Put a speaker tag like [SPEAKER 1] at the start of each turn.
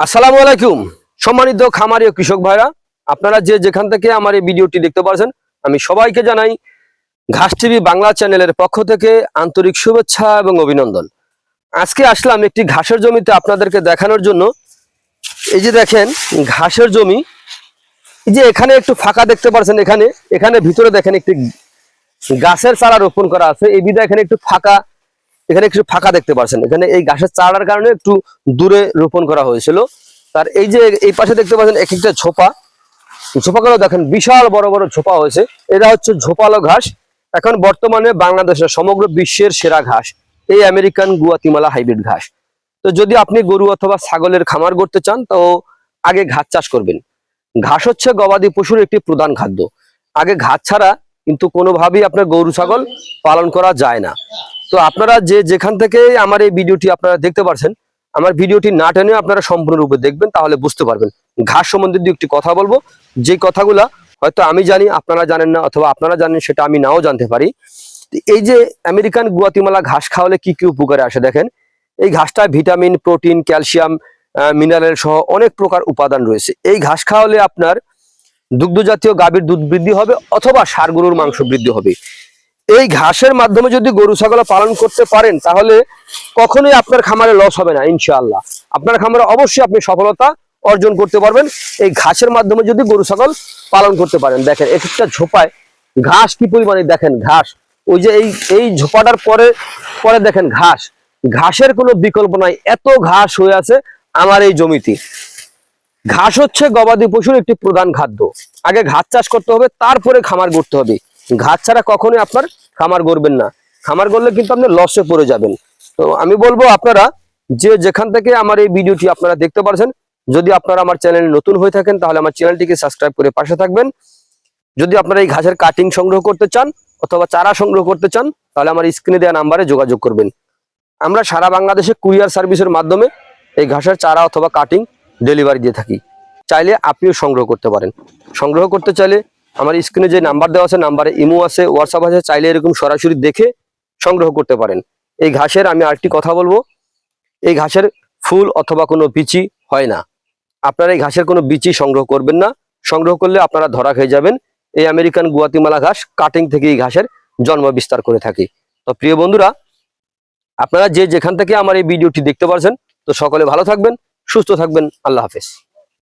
[SPEAKER 1] আসসালামু আলাইকুম। সম্মানিত খামারি ও কৃষক ভাইরা, আপনারা যে যেখান থেকে আমার এই ভিডিওটি দেখতে পারছেন, আমি সবাইকে জানাই ঘাস টিভি বাংলা চ্যানেলের পক্ষ থেকে আন্তরিক শুভেচ্ছা এবং অভিনন্দন। আজকে আসলাম একটি ঘাসের জমিতে আপনাদেরকে দেখানোর জন্য। এই যে দেখেন, ঘাসের জমি। এই যে এখানে একটু ফাঁকা দেখতে পাচ্ছেন এখানে। এখানে ভিতরে দেখেন একটি গাছের চারা রোপণ করা আছে। এই বিধা এখানে একটু ফাঁকা এখানে একটু ফাঁকা দেখতে পাচ্ছেন এখানে এই গাছের চারার কারণে একটু দূরে রোপণ করা হয়েছিল। তার এই যে এই পাশে দেখতে পাচ্ছেন এক একটা ঝোপা ঝোপাগুলো দেখেন, বিশাল বড় বড় ঝোপা হয়েছে। এটা হচ্ছে ঝোপালো ঘাস। এখন বর্তমানে বাংলাদেশের সমগ্র বিশ্বের সেরা ঘাস। এই আমেরিকান গুয়াতিমালা হাইব্রিড ঘাস। তো যদি আপনি গরু অথবা ছাগলের খামার করতে চান, তো আগে ঘাস চাষ করবেন। ঘাস হচ্ছে গবাদি পশুর একটি প্রধান খাদ্য। আগে ঘাস ছাড়া কিন্তু কোনোভাবেই আপনার গরু ছাগল পালন করা যায় না। তো আপনারা যে যেখান থেকে আমার এই ভিডিওটি আপনারা দেখতে পারছেন, আমার ভিডিওটি না টেনে আপনারা সম্পূর্ণরূপে দেখবেন, তাহলে বুঝতে পারবেন। ঘাস সম্বন্ধে দু একটি কথা বলব যে কথাগুলা হয়তো আমি জানি, আপনারা জানেন না, অথবা আপনারা জানেন, সেটা আমি নাও জানতে পারি। এই যে আমেরিকান গুয়াতিমালা ঘাস খাওয়ালে কি কি উপকারে আসে দেখেন? এই ঘাসটা ভিটামিন, প্রোটিন, ক্যালসিয়াম মিনারেল সহ অনেক প্রকার উপাদান রয়েছে। এই ঘাস খাওয়ালে আপনার দুগ্ধ জাতীয় গাভীর দুধ বৃদ্ধি হবে, অথবা গরুর মাংস বৃদ্ধি হবে। এই ঘাসের মাধ্যমে যদি গরু, ছাগল পালন করতে পারেন, তাহলে কখনোই আপনার খামারে লস হবে না, ইনশাআল্লাহ। আপনার খামারে অবশ্যই আপনি সফলতা অর্জন করতে পারবেন। এই ঘাসের মাধ্যমে যদি গরু, ছাগল পালন করতে পারেন, দেখেন এক একটা ঝোপায় ঘাস কি পরিমাণে, দেখেন ঘাস। ওই যে এই এই ঝোপাটার পরে পরে দেখেন ঘাস। ঘাসের কোনো বিকল্প নাই, এত ঘাস হয়ে আছে আমার এই জমিতে। ঘাস হচ্ছে গবাদি পশুর একটি প্রধান খাদ্য। আগে ঘাস চাষ করতে হবে, তারপরে খামার করতে হবে। ঘাস ছাড়া কখনোই আপনার খামার গড়বেন না। খামার করলে কিন্তু আপনি লসে পড়ে যাবেন। তো আমি বলব আপনারা যে যেখান থেকে আমার এই ভিডিওটি আপনারা দেখতে পারছেন, যদি আপনারা আমার চ্যানেল নতুন হয়ে থাকেন, তাহলে আমার চ্যানেলটিকে সাবস্ক্রাইব করে পাশে থাকবেন। যদি আপনারা এই ঘাসের কাটিং সংগ্রহ করতে চান অথবা চারা সংগ্রহ করতে চান, তাহলে আমার স্ক্রিনে দেওয়া নাম্বারে যোগাযোগ করবেন। আমরা সারা বাংলাদেশে কুরিয়ার সার্ভিসের মাধ্যমে এই ঘাসের চারা অথবা কাটিং ডেলিভারি দিয়ে থাকি। চাইলে আপনিও সংগ্রহ করতে পারেন। সংগ্রহ করতে চাইলে আমার স্ক্রিনে যে নাম্বার দেওয়া আছে নাম্বারে ইমো আছে হোয়াটসঅ্যাপ আছে, চাইলে এরকম সরাসরি দেখে সংগ্রহ করতে পারেন। এই ঘাসের আমি আরেকটি কথা বলব, এই ঘাসের ফুল অথবা কোনো বিচি হয় না। আপনারা এই ঘাসের কোনো বিচি সংগ্রহ করবেন না। সংগ্রহ করলে আপনারা ধরা খেয়ে যাবেন। এই আমেরিকান গুয়াতিমালা ঘাস কাটিং থেকে এই ঘাসের জন্ম বিস্তার করে থাকি। তো প্রিয় বন্ধুরা, আপনারা যে যেখান থেকে আমার এই ভিডিওটি দেখতে পারছেন, তো সকলে ভালো থাকবেন, সুস্থ থাকবেন। আল্লাহ হাফেজ।